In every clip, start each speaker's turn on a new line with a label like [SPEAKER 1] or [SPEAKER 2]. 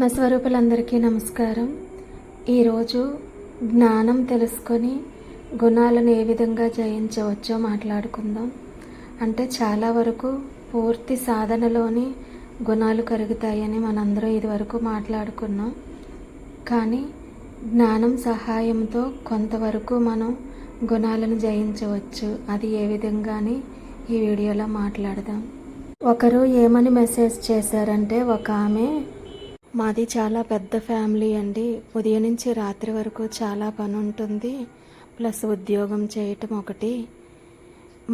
[SPEAKER 1] ఆత్మస్వరూపులందరికీ నమస్కారం. ఈరోజు జ్ఞానం తెలుసుకొని గుణాలను ఏ విధంగా జయించవచ్చో మాట్లాడుకుందాం. అంటే చాలా వరకు పూర్తి సాధనలోని గుణాలు కరుగుతాయని మనందరం ఇదివరకు మాట్లాడుకున్నాం. కానీ జ్ఞానం సహాయంతో కొంతవరకు మనం గుణాలను జయించవచ్చు. అది ఏ విధంగాని ఈ వీడియోలో మాట్లాడదాం. ఒకరు ఏమని మెసేజ్ చేశారంటే ఒక ఆమె మాది చాలా పెద్ద ఫ్యామిలీ అండి. ఉదయం నుంచి రాత్రి వరకు చాలా పని ఉంటుంది ప్లస్ ఉద్యోగం చేయటం ఒకటి.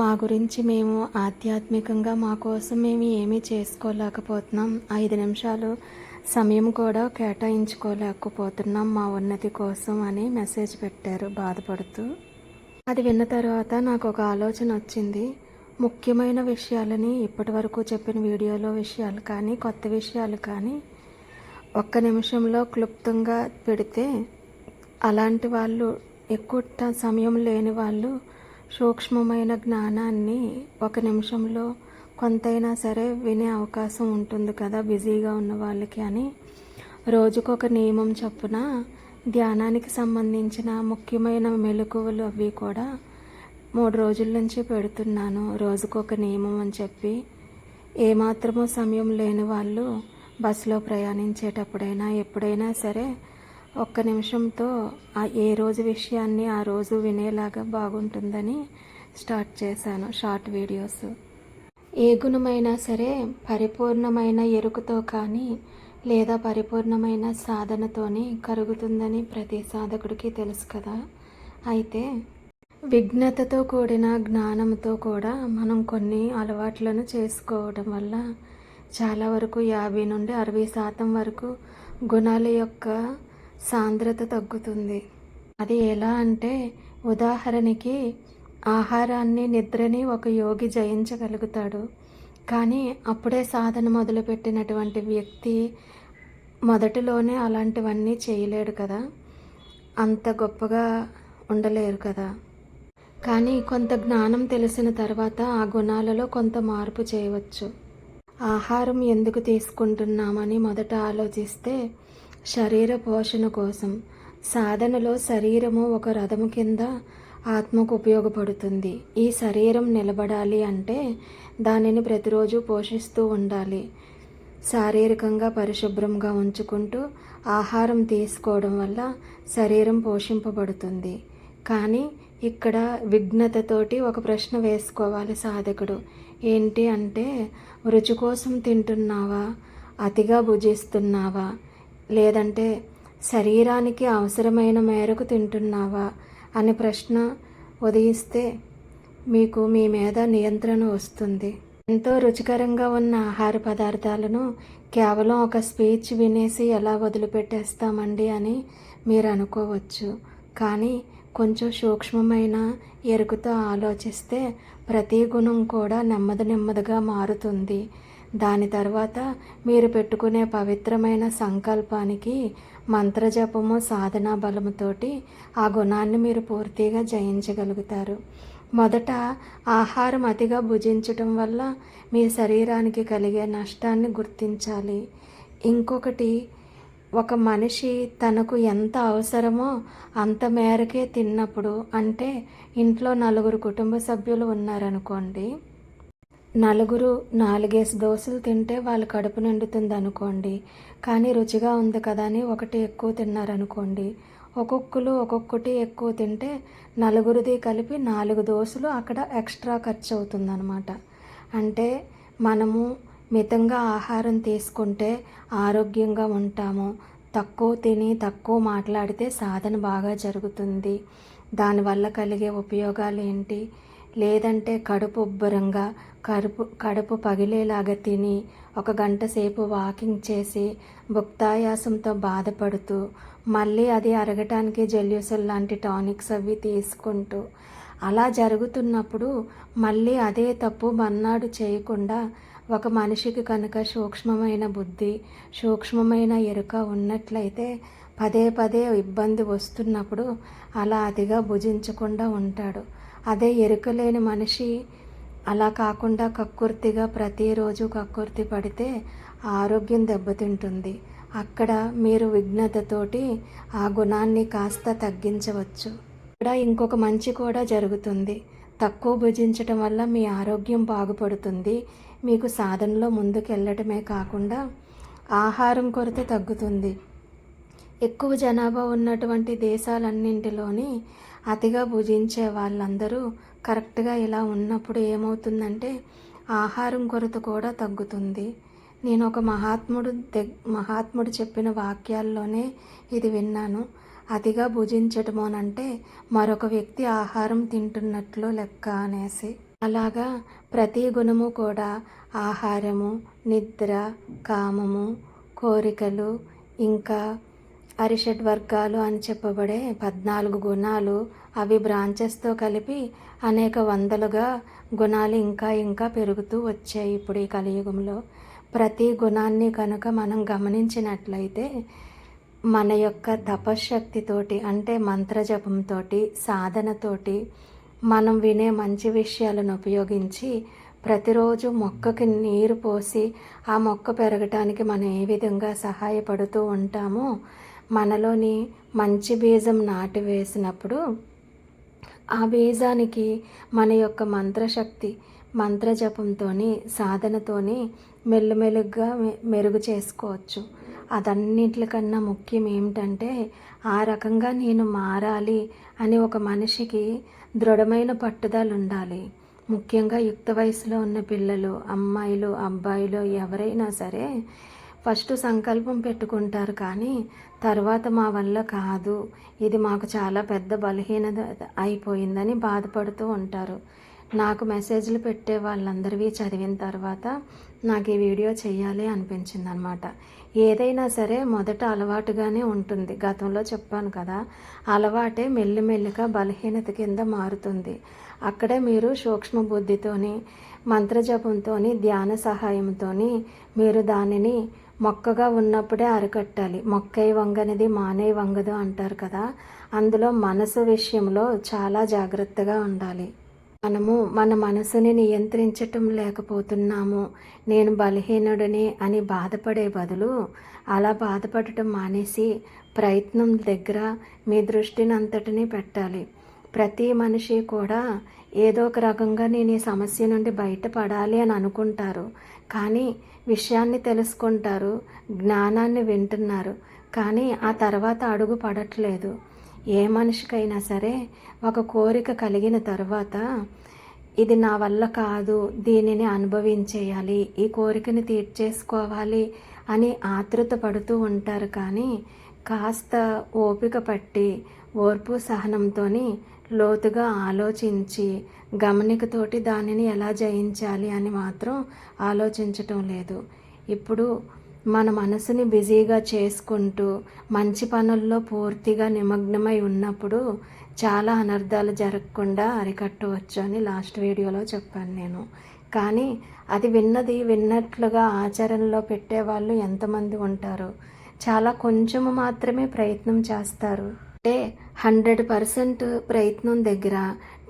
[SPEAKER 1] మా గురించి మేము ఆధ్యాత్మికంగా మా కోసం మేము ఏమీ చేసుకోలేకపోతున్నాం. ఐదు నిమిషాలు సమయం కూడా కేటాయించుకోలేకపోతున్నాం మా ఉన్నతి కోసం అని మెసేజ్ పెట్టారు బాధపడుతూ. అది విన్న తర్వాత నాకు ఒక ఆలోచన వచ్చింది. ముఖ్యమైన విషయాలని ఇప్పటి వరకు చెప్పిన వీడియోలో విషయాలు కానీ కొత్త విషయాలు కానీ ఒక్క నిమిషంలో క్లుప్తంగా పెడితే అలాంటి వాళ్ళు ఎక్కువ సమయం లేని వాళ్ళు సూక్ష్మమైన జ్ఞానాన్ని ఒక నిమిషంలో కొంతైనా సరే వినే అవకాశం ఉంటుంది కదా బిజీగా ఉన్న వాళ్ళకి అని. రోజుకొక నియమం చొప్పున ధ్యానానికి సంబంధించిన ముఖ్యమైన మెలకువలు అవి కూడా మూడు రోజుల నుంచి పెడుతున్నాను. రోజుకొక నియమం అని చెప్పి. ఏమాత్రమో సమయం లేని వాళ్ళు బస్సులో ప్రయాణించేటప్పుడైనా ఎప్పుడైనా సరే ఒక్క నిమిషంతో ఆ ఏ రోజు విషయాన్ని ఆ రోజు వినేలాగా బాగుంటుందని స్టార్ట్ చేశాను షార్ట్ వీడియోస్. ఏ గుణమైనా సరే పరిపూర్ణమైన ఎరుకతో కానీ లేదా పరిపూర్ణమైన సాధనతోని కరుగుతుందని ప్రతి సాధకుడికి తెలుసు కదా. అయితే విఘ్నతతో కూడిన జ్ఞానంతో కూడా మనం కొన్ని అలవాట్లను చేసుకోవడం వల్ల చాలా వరకు యాభై నుండి అరవై శాతం వరకు గుణాల యొక్క సాంద్రత తగ్గుతుంది. అది ఎలా అంటే ఉదాహరణకి ఆహారాన్ని నిద్రని ఒక యోగి జయించగలుగుతాడు. కానీ అప్పుడే సాధన మొదలుపెట్టినటువంటి వ్యక్తి మొదటిలోనే అలాంటివన్నీ చేయలేడు కదా. అంత గొప్పగా ఉండలేరు కదా. కానీ కొంత జ్ఞానం తెలిసిన తర్వాత ఆ గుణాలలో కొంత మార్పు చేయవచ్చు. ఆహారం ఎందుకు తీసుకుంటున్నామని మొదట ఆలోచిస్తే శరీర పోషణ కోసం. సాధనలో శరీరము ఒక రథము కింద ఆత్మకు ఉపయోగపడుతుంది. ఈ శరీరం నిలబడాలి అంటే దానిని ప్రతిరోజు పోషిస్తూ ఉండాలి. శారీరకంగా పరిశుభ్రంగా ఉంచుకుంటూ ఆహారం తీసుకోవడం వల్ల శరీరం పోషింపబడుతుంది. కానీ ఇక్కడ విఘ్నతతోటి ఒక ప్రశ్న వేసుకోవాలి సాధకుడు. ఏంటి అంటే రుచి కోసం తింటున్నావా? అతిగా భుజిస్తున్నావా? లేదంటే శరీరానికి అవసరమైన మేరకు తింటున్నావా? అనే ప్రశ్న ఉదయిస్తే మీకు మీ మీద నియంత్రణ వస్తుంది. ఎంతో రుచికరంగా ఉన్న ఆహార పదార్థాలను కేవలం ఒక స్పీచ్ వినేసి ఎలా వదిలిపెట్టేస్తామండి అని మీరు అనుకోవచ్చు. కానీ కొంచెం సూక్ష్మమైన ఎరుకుతో ఆలోచిస్తే ప్రతి గుణం కూడా నెమ్మది నెమ్మదిగా మారుతుంది. దాని తర్వాత మీరు పెట్టుకునే పవిత్రమైన సంకల్పానికి మంత్రజపము సాధనా బలముతోటి ఆ గుణాన్ని మీరు పూర్తిగా జయించగలుగుతారు. మొదట ఆహారం అతిగా భుజించటం వల్ల మీ శరీరానికి కలిగే నష్టాన్ని గుర్తించాలి. ఇంకొకటి ఒక మనిషి తనకు ఎంత అవసరమో అంత మేరకే తిన్నప్పుడు అంటే ఇంట్లో నలుగురు కుటుంబ సభ్యులు ఉన్నారనుకోండి. నలుగురు నాలుగేసి దోశలు తింటే వాళ్ళ కడుపు నిండుతుంది అనుకోండి కానీ రుచిగా ఉంది కదా అని ఒకటి ఎక్కువ తిన్నారనుకోండి. ఒక్కొక్కరు ఒక్కొక్కటి ఎక్కువ తింటే నలుగురిది కలిపి నాలుగు దోశలు అక్కడ ఎక్స్ట్రా ఖర్చు అవుతుందన్నమాట అంటే మనము మితంగా ఆహారం తీసుకుంటే ఆరోగ్యంగా ఉంటాము. తక్కువ తిని తక్కువ మాట్లాడితే సాధన బాగా జరుగుతుంది. దానివల్ల కలిగే ఉపయోగాలు ఏంటి లేదంటే కడుపు ఉబ్బరంగా కడుపు కడుపు పగిలేలాగా తిని ఒక గంట సేపు వాకింగ్ చేసి భుక్తాయాసంతో బాధపడుతూ మళ్ళీ అది అరగటానికి జెల్యూసల్ లాంటి టానిక్స్ అవి తీసుకుంటూ అలా జరుగుతున్నప్పుడు మళ్ళీ అదే తప్పు మన్నాడు చేయకుండా ఒక మనిషికి కనుక సూక్ష్మమైన బుద్ధి సూక్ష్మమైన ఎరుక ఉన్నట్లయితే పదే పదే ఇబ్బంది వస్తున్నప్పుడు అలా అతిగా భుజించకుండా ఉంటాడు. అదే ఎరుక లేని మనిషి అలా కాకుండా కక్కుర్తిగా ప్రతిరోజు కక్కుర్తి పడితే ఆరోగ్యం దెబ్బతింటుంది. అక్కడ మీరు విఘ్నతతోటి ఆ గుణాన్ని కాస్త తగ్గించవచ్చు. ఇక్కడ ఇంకొక మంచి కూడా జరుగుతుంది. తక్కువ భుజించటం వల్ల మీ ఆరోగ్యం బాగుపడుతుంది. మీకు సాధనలో ముందుకు వెళ్ళటమే కాకుండా ఆహారం కొరత తగ్గుతుంది. ఎక్కువ జనాభా ఉన్నటువంటి దేశాలన్నింటిలోని అతిగా భుజించే వాళ్ళందరూ కరెక్ట్గా ఇలా ఉన్నప్పుడు ఏమవుతుందంటే ఆహారం కొరత కూడా తగ్గుతుంది. నేను ఒక మహాత్ముడు దగ్ మహాత్ముడు చెప్పిన వాక్యాల్లోనే ఇది విన్నాను. అతిగా భుజించటమోనంటే మరొక వ్యక్తి ఆహారం తింటున్నట్లు లెక్క అనేసి. అలాగా ప్రతి గుణము కూడా ఆహారము నిద్ర కామము కోరికలు ఇంకా అరిషడ్ వర్గాలు అని చెప్పబడే పద్నాలుగు గుణాలు అవి బ్రాంచెస్తో కలిపి అనేక వందలుగా గుణాలు ఇంకా ఇంకా పెరుగుతూ వచ్చాయి ఇప్పుడు ఈ కలియుగంలో. ప్రతి గుణాన్ని కనుక మనం గమనించినట్లయితే మన యొక్క తపశ్శక్తితోటి అంటే మంత్రజపంతో సాధనతోటి మనం వినే మంచి విషయాలను ఉపయోగించి ప్రతిరోజు మొక్కకి నీరు పోసి ఆ మొక్క పెరగటానికి మనం ఏ విధంగా సహాయపడుతూ ఉంటామో మనలోని మంచి బీజం నాటి వేసినప్పుడు ఆ బీజానికి మన యొక్క మంత్రశక్తి మంత్రజపంతో సాధనతోని మెల్లుమెలుగ్గా మెరుగు చేసుకోవచ్చు. అదన్నింటికన్నా ముఖ్యం ఏమిటంటే ఆ రకంగా నేను మారాలి అని ఒక మనిషికి దృఢమైన పట్టుదల ఉండాలి ముఖ్యంగా యుక్త వయసులో ఉన్న పిల్లలు అమ్మాయిలు అబ్బాయిలు ఎవరైనా సరే ఫస్ట్ సంకల్పం పెట్టుకుంటారు కానీ తర్వాత మా వల్ల కాదు. ఇది మాకు చాలా పెద్ద బలహీనత అయిపోయిందని బాధపడుతూ ఉంటారు. నాకు మెసేజ్లు పెట్టే వాళ్ళందరివి చదివిన తర్వాత నాకు ఈ వీడియో చేయాలి అనిపించింది అనమాట ఏదైనా సరే మొదట అలవాటుగానే ఉంటుంది. గతంలో చెప్పాను కదా అలవాటే మెల్లిమెల్లిగా బలహీనత కింద మారుతుంది. అక్కడే మీరు సూక్ష్మ బుద్ధితోని మంత్రజపంతోని ధ్యాన సహాయంతోని మీరు దానిని మొక్కగా ఉన్నప్పుడే అరికట్టాలి. మొక్కై వంగనిది మానే వంగదు అంటారు కదా అందులో మనసు విషయంలో చాలా జాగ్రత్తగా ఉండాలి. మనము మన మనసుని నియంత్రించటం లేకపోతున్నాము. నేను బలహీనుడిని అని బాధపడే బదులు అలా బాధపడటం మానేసి ప్రయత్నం దగ్గర మీ దృష్టిని అంతటిని పెట్టాలి. ప్రతి మనిషి కూడా ఏదో ఒక రకంగా నేను ఈ సమస్య నుండి బయటపడాలి అని అనుకుంటారు. కానీ విషయాన్ని తెలుసుకుంటారు జ్ఞానాన్ని వింటున్నారు. కానీ ఆ తర్వాత అడుగు పడట్లేదు. ఏ మనిషికైనా సరే ఒక కోరిక కలిగిన తర్వాత ఇది నా వల్ల కాదు దీనిని అనుభవించేయాలి ఈ కోరికని తీర్చేసుకోవాలి అని ఆతృత పడుతూ ఉంటారు. కానీ కాస్త ఓపిక పట్టి ఓర్పు సహనంతో లోతుగా ఆలోచించి గమనికతోటి దానిని ఎలా జయించాలి అని మాత్రం ఆలోచించటం లేదు. ఇప్పుడు మన మనసుని బిజీగా చేసుకుంటూ మంచి పనుల్లో పూర్తిగా నిమగ్నమై ఉన్నప్పుడు చాలా అనర్థాలు జరగకుండా అరికట్టవచ్చు అని లాస్ట్ వీడియోలో చెప్పాను నేను. కానీ అది విన్నది విన్నట్లుగా ఆచరణలో పెట్టేవాళ్ళు ఎంతమంది ఉంటారు చాలా కొంచెము మాత్రమే ప్రయత్నం చేస్తారు. అంటే హండ్రెడ్ పర్సెంట్ ప్రయత్నం దగ్గర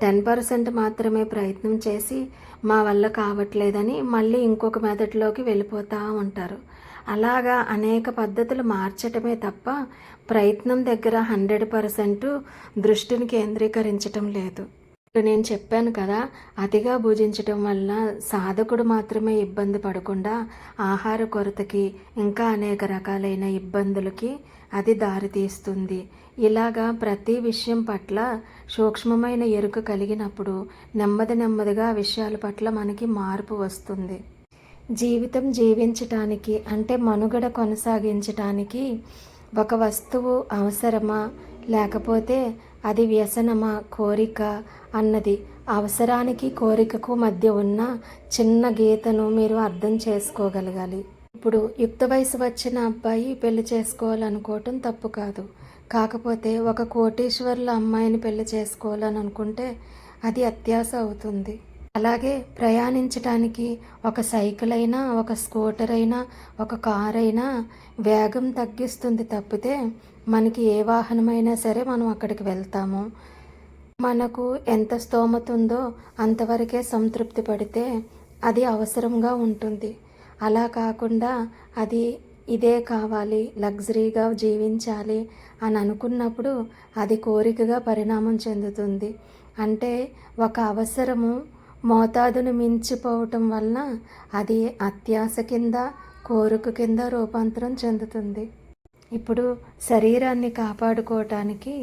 [SPEAKER 1] టెన్ పర్సెంట్ మాత్రమే ప్రయత్నం చేసి మా వల్ల కావట్లేదని మళ్ళీ ఇంకొక మెథడ్లోకి వెళ్ళిపోతూ ఉంటారు. అలాగా అనేక పద్ధతులు మార్చటమే తప్ప ప్రయత్నం దగ్గర హండ్రెడ్ పర్సెంట్ దృష్టిని కేంద్రీకరించటం లేదు. ఇప్పుడు నేను చెప్పాను కదా అతిగా భుజించటం వల్ల సాధకుడు మాత్రమే ఇబ్బంది పడకుండా ఆహార కొరతకి ఇంకా అనేక రకాలైన ఇబ్బందులకి అది దారితీస్తుంది. ఇలాగా ప్రతి విషయం పట్ల సూక్ష్మమైన ఎరుక కలిగినప్పుడు నెమ్మది నెమ్మదిగా విషయాల పట్ల మనకి మార్పు వస్తుంది. జీవితం జీవించటానికి అంటే మనుగడ కొనసాగించటానికి ఒక వస్తువు అవసరమా? లేకపోతే అది వ్యసనమా? కోరిక అన్నది. అవసరానికి కోరికకు మధ్య ఉన్న చిన్న గీతను మీరు అర్థం చేసుకోగలగాలి. ఇప్పుడు యుక్త వయసు వచ్చిన అబ్బాయి పెళ్ళి చేసుకోవాలనుకోవటం తప్పు కాదు. కాకపోతే ఒక కోటీశ్వర్ల అమ్మాయిని పెళ్ళి చేసుకోవాలని అనుకుంటే అది అత్యాస అవుతుంది. అలాగే ప్రయాణించటానికి ఒక సైకిల్ అయినా ఒక స్కూటర్ అయినా ఒక కార్ అయినా వేగం తగ్గిస్తుంది తప్పితే మనకి ఏ వాహనమైనా సరే మనం అక్కడికి వెళ్తాము. మనకు ఎంత స్తోమత ఉందో అంతవరకే సంతృప్తి పడితే అది అవసరంగా ఉంటుంది. అలా కాకుండా అది ఇదే కావాలి లగ్జరీగా జీవించాలి అని అనుకున్నప్పుడు అది కోరికగా పరిణామం చెందుతుంది. అంటే ఒక అవసరము మోతాదును మించిపోవటం వలన అది అత్యాశ కింద కోరిక కింద రూపాంతరం చెందుతుంది. ఇప్పుడు శరీరాన్ని కాపాడుకోవటానికి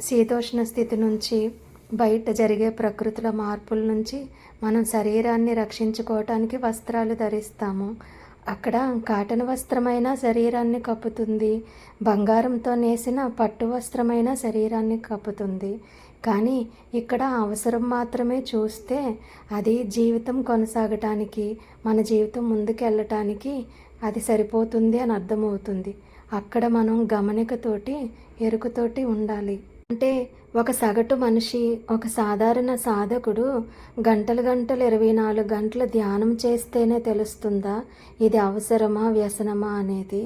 [SPEAKER 1] శీతోష్ణ స్థితి నుంచి బయట జరిగే ప్రకృతుల మార్పుల నుంచి మనం శరీరాన్ని రక్షించుకోవటానికి వస్త్రాలు ధరిస్తాము. అక్కడ కాటన్ వస్త్రమైన శరీరాన్ని కప్పుతుంది. బంగారంతో నేసిన పట్టు వస్త్రమైన శరీరాన్ని కప్పుతుంది. కానీ ఇక్కడ అవసరం మాత్రమే చూస్తే అది జీవితం కొనసాగటానికి మన జీవితం ముందుకెళ్ళటానికి అది సరిపోతుంది అని అర్థమవుతుంది. అక్కడ మనం గమనికతోటి ఎరుకతోటి ఉండాలి. అంటే ఒక సగటు మనిషి ఒక సాధారణ సాధకుడు గంటలు గంటలు ఇరవై నాలుగు గంటలు ధ్యానం చేస్తేనే తెలుస్తుందా ఇది అవసరమా వ్యసనమా అనేది?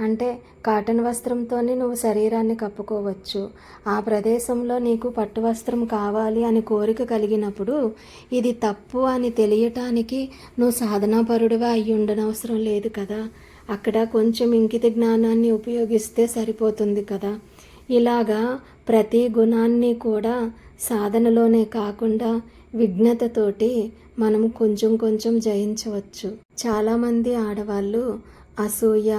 [SPEAKER 1] అంటే కాటన్ వస్త్రంతోనే నువ్వు శరీరాన్ని కప్పుకోవచ్చు. ఆ ప్రదేశంలో నీకు పట్టు వస్త్రం కావాలి అని కోరిక కలిగినప్పుడు ఇది తప్పు అని తెలియటానికి నువ్వు సాధనాపరుడుగా అయి ఉండనవసరం లేదు కదా. అక్కడ కొంచెం ఇంకిత జ్ఞానాన్ని ఉపయోగిస్తే సరిపోతుంది కదా. ఇలాగా ప్రతి గుణాన్ని కూడా సాధనలోనే కాకుండా విఘ్నతతోటి మనం కొంచెం కొంచెం జయించవచ్చు. చాలామంది ఆడవాళ్ళు అసూయ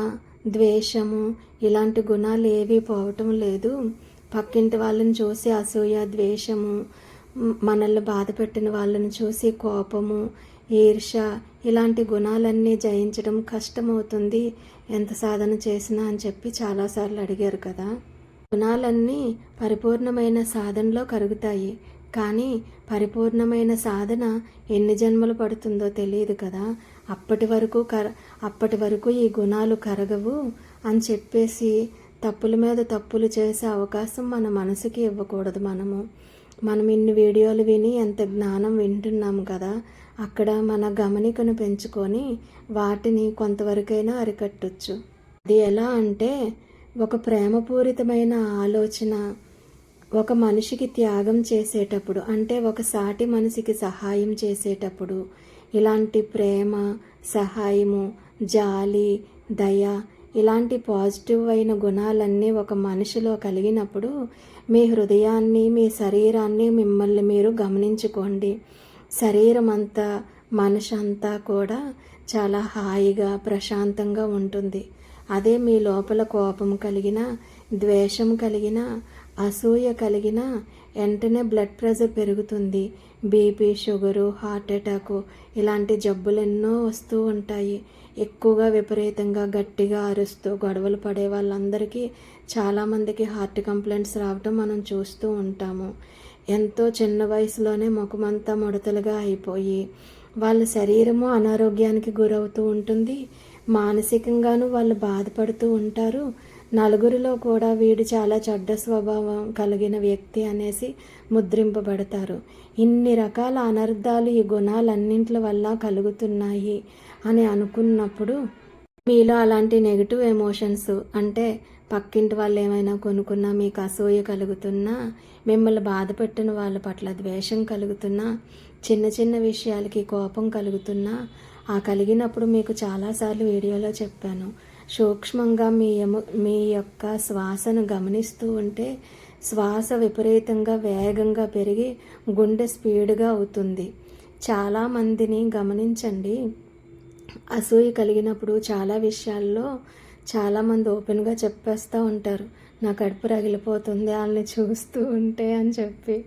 [SPEAKER 1] ద్వేషము ఇలాంటి గుణాలు ఏవి పోవటం లేదు. పక్కింటి వాళ్ళని చూసి అసూయ ద్వేషము మనల్ని బాధ పెట్టిన వాళ్ళని చూసి కోపము ఈర్ష ఇలాంటి గుణాలన్నీ జయించడం కష్టమవుతుంది. ఎంత సాధన చేసినా అని చెప్పి చాలాసార్లు అడిగారు కదా. గుణాలన్నీ పరిపూర్ణమైన సాధనలో కరుగుతాయి. కానీ పరిపూర్ణమైన సాధన ఎన్ని జన్మలు పడుతుందో తెలియదు కదా. అప్పటి వరకు కర అప్పటి వరకు ఈ గుణాలు కరగవు అని చెప్పేసి తప్పుల మీద తప్పులు చేసే అవకాశం మన మనసుకి ఇవ్వకూడదు మనము. మనం ఇన్ని వీడియోలు విని ఎంత జ్ఞానం వింటున్నాము కదా అక్కడ మన గమనికను పెంచుకొని వాటిని కొంతవరకైనా అరికట్టచ్చు. అది ఎలా అంటే ఒక ప్రేమపూరితమైన ఆలోచన ఒక మనిషికి త్యాగం చేసేటప్పుడు అంటే ఒక సాటి మనిషికి సహాయం చేసేటప్పుడు ఇలాంటి ప్రేమ సహాయము జాలి దయ ఇలాంటి పాజిటివ్ అయిన గుణాలన్నీ ఒక మనిషిలో కలిగినప్పుడు మీ హృదయాన్ని మీ శరీరాన్ని మిమ్మల్ని మీరు గమనించుకోండి. శరీరం అంతా మనసు అంతా కూడా చాలా హాయిగా ప్రశాంతంగా ఉంటుంది. అదే మీ లోపల కోపం కలిగిన ద్వేషం కలిగిన అసూయ కలిగిన వెంటనే బ్లడ్ ప్రెషర్ పెరుగుతుంది. బీపీ షుగరు హార్ట్ అటాకు ఇలాంటి జబ్బులు ఎన్నో వస్తూ ఉంటాయి. ఎక్కువగా విపరీతంగా గట్టిగా అరుస్తూ గొడవలు పడే వాళ్ళందరికీ చాలామందికి హార్ట్ కంప్లైంట్స్ రావటం మనం చూస్తూ ఉంటాము. ఎంతో చిన్న వయసులోనే ముఖమంతా ముడతలుగా అయిపోయి వాళ్ళ శరీరము అనారోగ్యానికి గురవుతూ ఉంటుంది. మానసికంగాను వాళ్ళు బాధపడుతూ ఉంటారు. నలుగురిలో కూడా వీడు చాలా చెడ్డ స్వభావం కలిగిన వ్యక్తి అనేసి ముద్రింపబడతారు. ఇన్ని రకాల అనర్థాలు ఈ గుణాలన్నింటి వల్ల కలుగుతున్నాయి అని అనుకున్నప్పుడు మీలో అలాంటి నెగిటివ్ ఎమోషన్స్ అంటే పక్కింటి వాళ్ళు ఏమైనా కొనుక్కున్నా మీకు అసూయ కలుగుతున్నా మిమ్మల్ని బాధ పెట్టిన వాళ్ళ పట్ల ద్వేషం కలుగుతున్నా చిన్న చిన్న విషయాలకి కోపం కలుగుతున్నా ఆ కలిగినప్పుడు మీకు చాలాసార్లు వీడియోలో చెప్పాను. సూక్ష్మంగా మీ ఎము మీ యొక్క శ్వాసను గమనిస్తూ ఉంటే శ్వాస విపరీతంగా వేగంగా పెరిగి గుండె స్పీడ్గా అవుతుంది. చాలామందిని గమనించండి. అసూయ కలిగినప్పుడు చాలా విషయాల్లో చాలామంది ఓపెన్గా చెప్పేస్తూ ఉంటారు. నా కడుపు రగిలిపోతుంది వాళ్ళని చూస్తూ ఉంటే అని చెప్పి.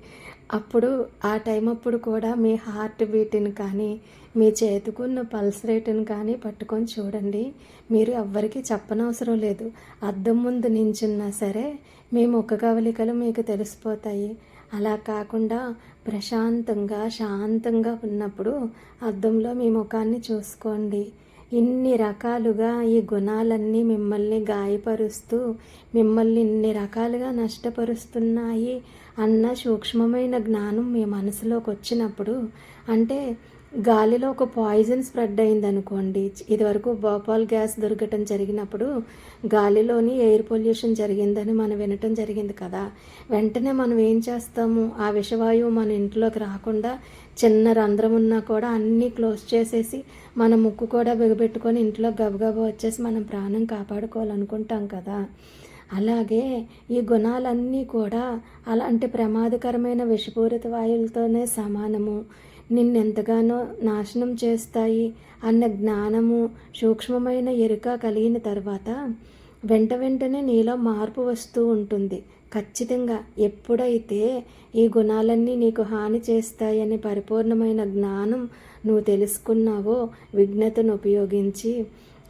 [SPEAKER 1] అప్పుడు ఆ టైం అప్పుడు కూడా మీ హార్ట్ బీట్ని కానీ మీ చేతుకున్న పల్స్ రేటును కానీ పట్టుకొని చూడండి. మీరు ఎవ్వరికీ చెప్పనవసరం లేదు. అద్దం ముందు నించున్నా సరే మీ ముఖ కవలికలు మీకు తెలిసిపోతాయి. అలా కాకుండా ప్రశాంతంగా శాంతంగా ఉన్నప్పుడు అద్దంలో మీ ముఖాన్ని చూసుకోండి. ఇన్ని రకాలుగా ఈ గుణాలన్నీ మిమ్మల్ని గాయపరుస్తూ మిమ్మల్ని ఇన్ని రకాలుగా నష్టపరుస్తున్నాయి అన్న సూక్ష్మమైన జ్ఞానం మీ మనసులోకి వచ్చినప్పుడు అంటే గాలిలో ఒక పాయిజన్ స్ప్రెడ్ అయింది అనుకోండి ఇదివరకు భోపాల్ గ్యాస్ దొరకటం జరిగినప్పుడు గాలిలోని ఎయిర్ పొల్యూషన్ జరిగిందని మనం వినటం జరిగింది కదా. వెంటనే మనం ఏం చేస్తాము? ఆ విషవాయువు మన ఇంట్లోకి రాకుండా చిన్న రంధ్రం ఉన్నా కూడా అన్నీ క్లోజ్ చేసేసి మన ముక్కు కూడా బిగబెట్టుకొని ఇంట్లో గబగబా వచ్చేసి మనం ప్రాణం కాపాడుకోవాలనుకుంటాం కదా. అలాగే ఈ గుణాలన్నీ కూడా అలాంటి ప్రమాదకరమైన విషపూరిత వాయువులతోనే సమానము. నిన్నెంతగానో నాశనం చేస్తాయి అన్న జ్ఞానము సూక్ష్మమైన ఎరుక కలిగిన తర్వాత వెంట వెంటనే నీలో మార్పు వస్తూ ఉంటుంది. ఖచ్చితంగా ఎప్పుడైతే ఈ గుణాలన్నీ నీకు హాని చేస్తాయని పరిపూర్ణమైన జ్ఞానం నువ్వు తెలుసుకున్నావో విఘ్నతను ఉపయోగించి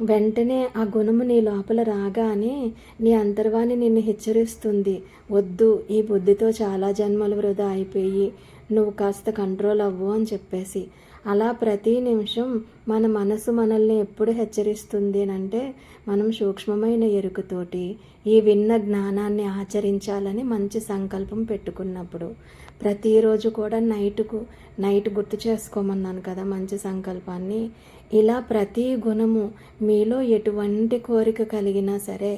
[SPEAKER 1] వెంటనే ఆ గుణము నీ లోపల రాగానే నీ అంతర్వాణి నిన్ను హెచ్చరిస్తుంది. వద్దు ఈ బుద్ధితో చాలా జన్మలు వృధా అయిపోయి నువ్వు కాస్త కంట్రోల్ అవ్వు అని చెప్పేసి. అలా ప్రతి నిమిషం మన మనసు మనల్ని ఎప్పుడు హెచ్చరిస్తుంది అంటే మనం సూక్ష్మమైన ఎరుకతోటి ఈ విన్న జ్ఞానాన్ని ఆచరించాలని మంచి సంకల్పం పెట్టుకున్నప్పుడు. ప్రతిరోజు కూడా నైట్కు నైట్ గుర్తు చేసుకోమన్నాను కదా మంచి సంకల్పాన్ని. ఇలా ప్రతి గుణము మీలో ఎటువంటి కోరిక కలిగినా సరే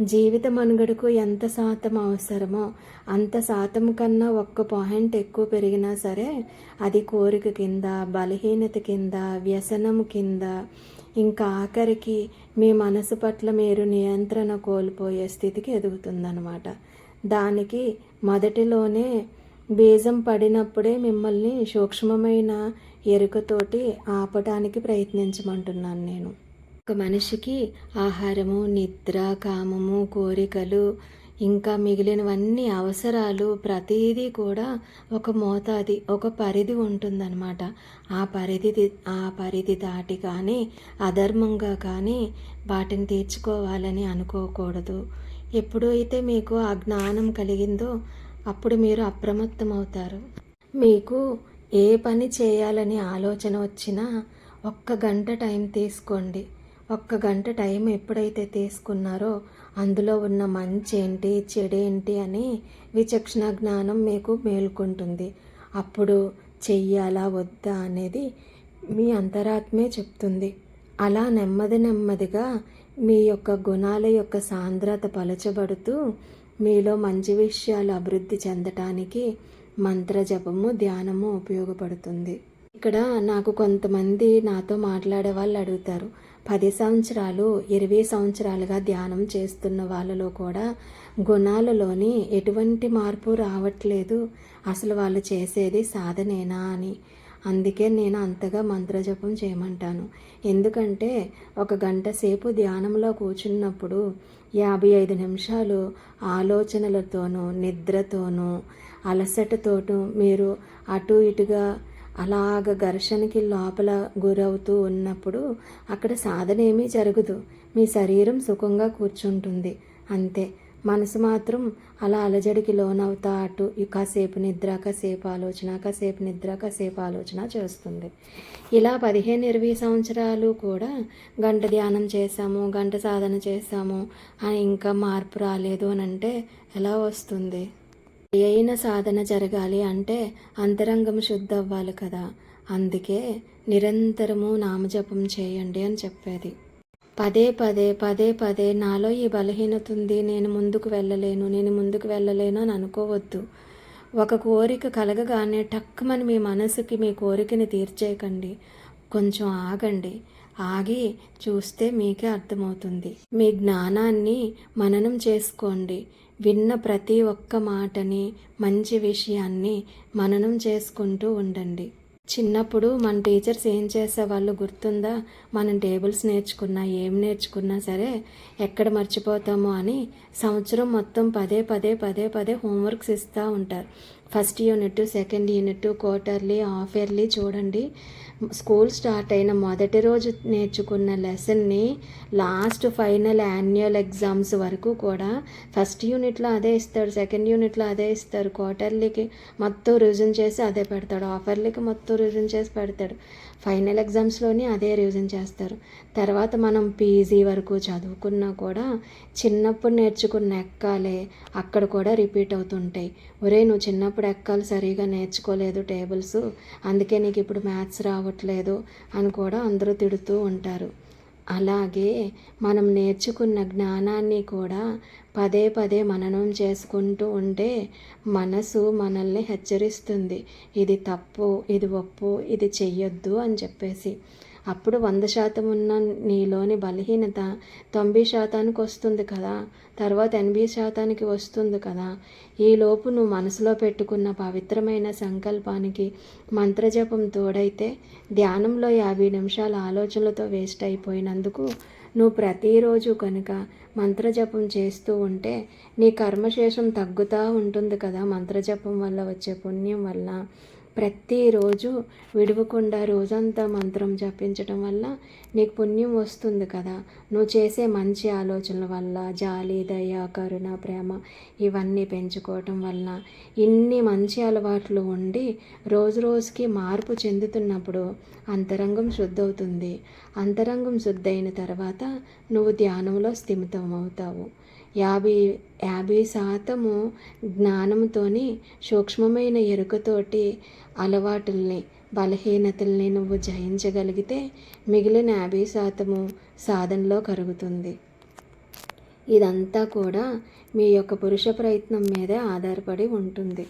[SPEAKER 1] జీవిత మనుగడకు ఎంత శాతం అవసరమో అంత శాతం కన్నా ఒక్క పాయింట్ ఎక్కువ పెరిగినా సరే అది కోరిక కింద బలహీనత కింద వ్యసనం కింద ఇంకా ఆఖరికి మీ మనసు పట్ల మీరు నియంత్రణ కోల్పోయే స్థితికి ఎదుగుతుందన్నమాట. దానికి మొదటిలోనే బీజం పడినప్పుడే మిమ్మల్ని సూక్ష్మమైన ఎరుకతోటి ఆపటానికి ప్రయత్నించమంటున్నాను నేను. ఒక మనిషికి ఆహారము నిద్ర కామము కోరికలు ఇంకా మిగిలినవన్నీ అవసరాలు ప్రతిదీ కూడా ఒక మోతాది ఒక పరిధి ఉంటుందన్నమాట. ఆ పరిధి ఆ పరిధి దాటి కానీ అధర్మంగా కానీ వాటిని తీర్చుకోవాలని అనుకోకూడదు. ఎప్పుడైతే మీకు ఆ జ్ఞానం కలిగిందో అప్పుడు మీరు అప్రమత్తం అవుతారు మీకు ఏ పని చేయాలని ఆలోచన వచ్చినా ఒక్క గంట టైం తీసుకోండి. ఒక్క గంట టైం ఎప్పుడైతే తీసుకున్నారో అందులో ఉన్న మంచి ఏంటి చెడేంటి అని విచక్షణ జ్ఞానం మీకు మేల్కొంటుంది. అప్పుడు చెయ్యాలా వద్దా అనేది మీ అంతరాత్మే చెప్తుంది. అలా నెమ్మది నెమ్మదిగా మీ యొక్క గుణాల యొక్క సాంద్రత పలచబడుతూ మీలో మంచి విషయాలు అభివృద్ధి చెందటానికి మంత్రజపము ధ్యానము ఉపయోగపడుతుంది. ఇక్కడ నాకు కొంతమంది నాతో మాట్లాడే వాళ్ళు అడుగుతారు. పది సంవత్సరాలు ఇరవై సంవత్సరాలుగా ధ్యానం చేస్తున్న వాళ్ళలో కూడా గుణాలలోని ఎటువంటి మార్పు రావట్లేదు. అసలు వాళ్ళు చేసేది సాధనేనా అని. అందుకే నేను అంతగా మంత్రజపం చేయమంటాను. ఎందుకంటే ఒక గంట సేపు ధ్యానంలో కూర్చున్నప్పుడు యాభై ఐదు నిమిషాలు ఆలోచనలతోనూ నిద్రతోనూ అలసటతోనూ మీరు అటు ఇటుగా అలాగ ఘర్షణకి లోపల గురవుతూ ఉన్నప్పుడు అక్కడ సాధన ఏమీ జరగదు. మీ శరీరం సుఖంగా కూర్చుంటుంది. అంతే. మనసు మాత్రం అలా అలజడికి లోనవుతా అటు కాసేపు నిద్ర కాసేపు ఆలోచన కాసేపు నిద్ర కాసేపు ఆలోచన చేస్తుంది. ఇలా పదిహేను ఇరవై సంవత్సరాలు కూడా గంట ధ్యానం చేశాము గంట సాధన చేశాము ఇంకా మార్పు రాలేదు అని అంటే ఎలా వస్తుంది? అయిన సాధన జరగాలి అంటే అంతరంగం శుద్ధ అవ్వాలి కదా. అందుకే నిరంతరము నామజపం చేయండి అని చెప్పేది. పదే పదే పదే పదే నాలో ఈ బలహీనత ఉంది నేను ముందుకు వెళ్ళలేను నేను ముందుకు వెళ్ళలేను అని అనుకోవద్దు. ఒక కోరిక కలగగానే టక్కుమని మీ మనసుకి మీ కోరికని తీర్చేయకండి. కొంచెం ఆగండి. ఆగి చూస్తే మీకే అర్థమవుతుంది. మీ జ్ఞానాన్ని మననం చేసుకోండి. విన్న ప్రతి ఒక్క మాటని మంచి విషయాన్ని మననం చేసుకుంటూ ఉండండి. చిన్నప్పుడు మన టీచర్స్ ఏం చేసేవాళ్ళు గుర్తుందా? మనం టేబుల్స్ నేర్చుకున్నా ఏం నేర్చుకున్నా సరే ఎక్కడ మర్చిపోతామో అని సంవత్సరం మొత్తం పదే పదే పదే పదే హోంవర్క్స్ ఇస్తూ ఉంటారు. First unit second unit quarterly half yearly చూడండి. స్కూల్ స్టార్ట్ అయిన మొదటి రోజు నేర్చుకున్న లెసన్ని లాస్ట్ ఫైనల్ యాన్యువల్ ఎగ్జామ్స్ వరకు కూడా ఫస్ట్ యూనిట్లో అదే ఇస్తాడు సెకండ్ యూనిట్లో అదే ఇస్తారు. క్వార్టర్లీకి మొత్తం రివిజన్ చేసి అదే పెడతాడు. ఆఫర్లీకి మొత్తం రివిజన్ చేసి పెడతాడు. ఫైనల్ ఎగ్జామ్స్లోనే అదే రివిజన్ చేస్తారు. తర్వాత మనం పీజీ వరకు చదువుకున్నా కూడా చిన్నప్పుడు నేర్చుకున్న ఎక్కాలే అక్కడ కూడా రిపీట్ అవుతుంటాయి. ఒరే నువ్వు చిన్నప్పుడు ఎక్కాలు సరిగా నేర్చుకోలేదు టేబుల్స్ అందుకే నీకు ఇప్పుడు మ్యాథ్స్ రావట్లేదు అని కూడా అందరూ తిడుతూ ఉంటారు. అలాగే మనం నేర్చుకున్న జ్ఞానాన్ని కూడా పదే పదే మననం చేసుకుంటూ ఉంటే మనసు మనల్ని హెచ్చరిస్తుంది. ఇది తప్పు ఇది ఒప్పు ఇది చెయ్యొద్దు అని చెప్పేసి. అప్పుడు వంద శాతం ఉన్న నీలోని బలహీనత తొంభై శాతానికి వస్తుంది కదా. తర్వాత ఎనభై శాతానికి వస్తుంది కదా. ఈలోపు నువ్వు మనసులో పెట్టుకున్న పవిత్రమైన సంకల్పానికి మంత్రజపం తోడైతే ధ్యానంలో యాభై నిమిషాల ఆలోచనలతో వేస్ట్ అయిపోయినందుకు నువ్వు ప్రతిరోజు కనుక మంత్రజపం చేస్తూ ఉంటే నీ కర్మశేషం తగ్గుతూ ఉంటుంది కదా మంత్రజపం వల్ల వచ్చే పుణ్యం వల్ల ప్రతిరోజు విడవకుండా రోజంతా మంత్రం జపించడం వల్ల నీకు పుణ్యం వస్తుంది కదా. నువ్వు చేసే మంచి ఆలోచనల వల్ల జాలి దయ కరుణ ప్రేమ ఇవన్నీ పెంచుకోవటం వల్ల ఇన్ని మంచి అలవాట్లు ఉండి రోజు రోజుకి మార్పు చెందుతున్నప్పుడు అంతరంగం శుద్ధవుతుంది. అంతరంగం శుద్ధైన తర్వాత నువ్వు ధ్యానంలో స్థిమితం అవుతావు యాభై యాభై శాతము జ్ఞానంతోని సూక్ష్మమైన ఎరుకతోటి అలవాటుల్ని బలహీనతల్ని నువ్వు జయించగలిగితే మిగిలిన యాభై శాతము సాధనలో కరుగుతుంది. ఇదంతా కూడా మీ యొక్క పురుష ప్రయత్నం మీదే ఆధారపడి ఉంటుంది.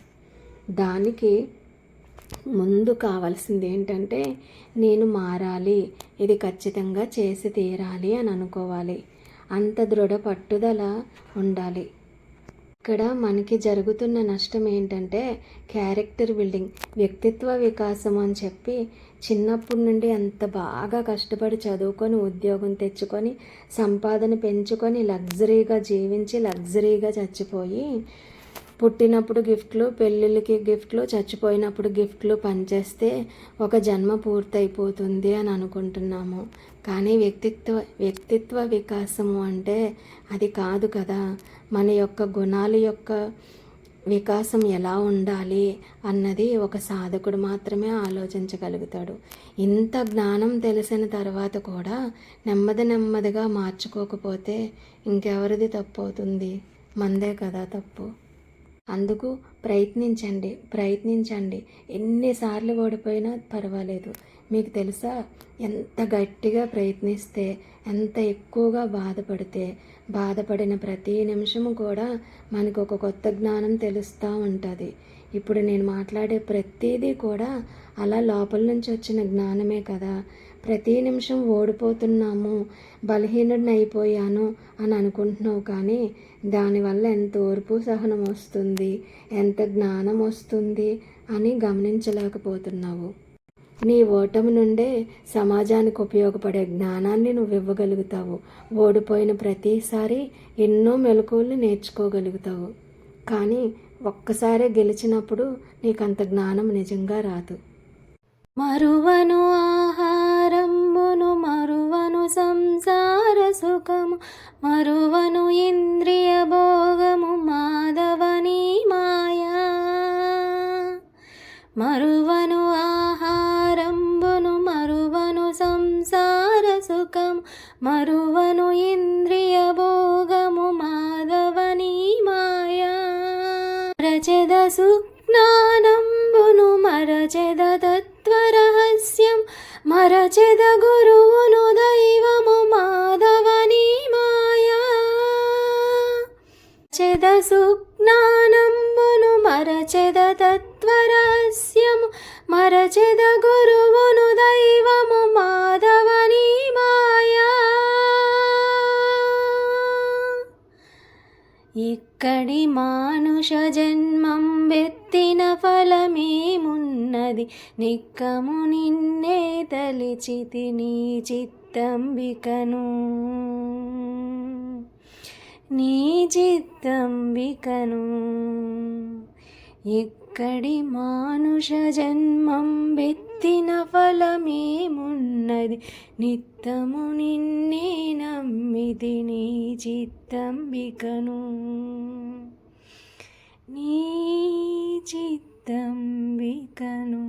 [SPEAKER 1] దానికి ముందు కావాల్సింది ఏంటంటే నేను మారాలి ఇది ఖచ్చితంగా చేసి తీరాలి అని అనుకోవాలి. అంత దృఢ పట్టుదల ఉండాలి. ఇక్కడ మనకి జరుగుతున్న నష్టం ఏంటంటే క్యారెక్టర్ బిల్డింగ్ వ్యక్తిత్వ వికాసం అని చెప్పి చిన్నప్పటి నుండి అంత బాగా కష్టపడి చదువుకొని ఉద్యోగం తెచ్చుకొని సంపాదన పెంచుకొని లగ్జరీగా జీవించి లగ్జరీగా చచ్చిపోయి పుట్టినప్పుడు గిఫ్ట్లు పెళ్ళిళ్ళకి గిఫ్ట్లు చచ్చిపోయినప్పుడు గిఫ్ట్లు పనిచేస్తే ఒక జన్మ పూర్తయిపోతుంది అని అనుకుంటున్నాము. కానీ వ్యక్తిత్వ వ్యక్తిత్వ వికాసము అంటే అది కాదు కదా. మన యొక్క గుణాల యొక్క వికాసం ఎలా ఉండాలి అన్నది ఒక సాధకుడు మాత్రమే ఆలోచించగలుగుతాడు. ఇంత జ్ఞానం తెలిసిన తర్వాత కూడా నెమ్మది నెమ్మదిగా మార్చుకోకపోతే ఇంకెవరిది తప్పు అవుతుంది? మందే కదా తప్పు. అందుకు ప్రయత్నించండి ప్రయత్నించండి. ఎన్నిసార్లు ఓడిపోయినా పర్వాలేదు. మీకు తెలుసా? ఎంత గట్టిగా ప్రయత్నిస్తే ఎంత ఎక్కువగా బాధపడితే బాధపడిన ప్రతి నిమిషము కూడా మనకు ఒక కొత్త జ్ఞానం తెలుస్తూ ఉంటుంది. ఇప్పుడు నేను మాట్లాడే ప్రతిదీ కూడా అలా లోపల నుంచి వచ్చిన జ్ఞానమే కదా. ప్రతి నిమిషం ఓడిపోతున్నాము బలహీనుడిని అయిపోయాను అని అనుకుంటున్నావు కానీ దానివల్ల ఎంత ఓర్పు సహనం వస్తుంది ఎంత జ్ఞానం వస్తుంది అని గమనించలేకపోతున్నావు. నీ ఓటమి నుండే సమాజానికి ఉపయోగపడే జ్ఞానాన్ని నువ్వు ఇవ్వగలుగుతావు ఓడిపోయిన ప్రతిసారి ఎన్నో మెలకువలు నేర్చుకోగలుగుతావు. కానీ ఒక్కసారే గెలిచినప్పుడు నీకు అంత జ్ఞానం నిజంగా రాదు.
[SPEAKER 2] మరువను ఆ సుఖము మరువను ఇంద్రియ భోగము మాధవని మాయా. మరువను ఆహారంబును మరువను సంసార సుఖము మరువను ఇంద్రియ భోగము మాధవని మాయా. రచద సుజ్ఞానంబును మరచద తత్వరహస్యం మరచద గురు సుజ్ఞానంబును మరచెద తత్వరస్యము మరచెద గురువును దైవము మాధవని మాయా. ఇక్కడి మానుష జన్మం వెత్తిన ఫలమేమున్నది? నిక్కము నిన్నే తలిచితి నీ చిత్తంబికను. నీ చిత్తంబికను ఇక్కడి మానుష జన్మం వెత్తిన ఫలమేమున్నది? నిత్తము నిన్నే నమ్మిది నీ చిత్తంబికను నీ చిత్తంబికను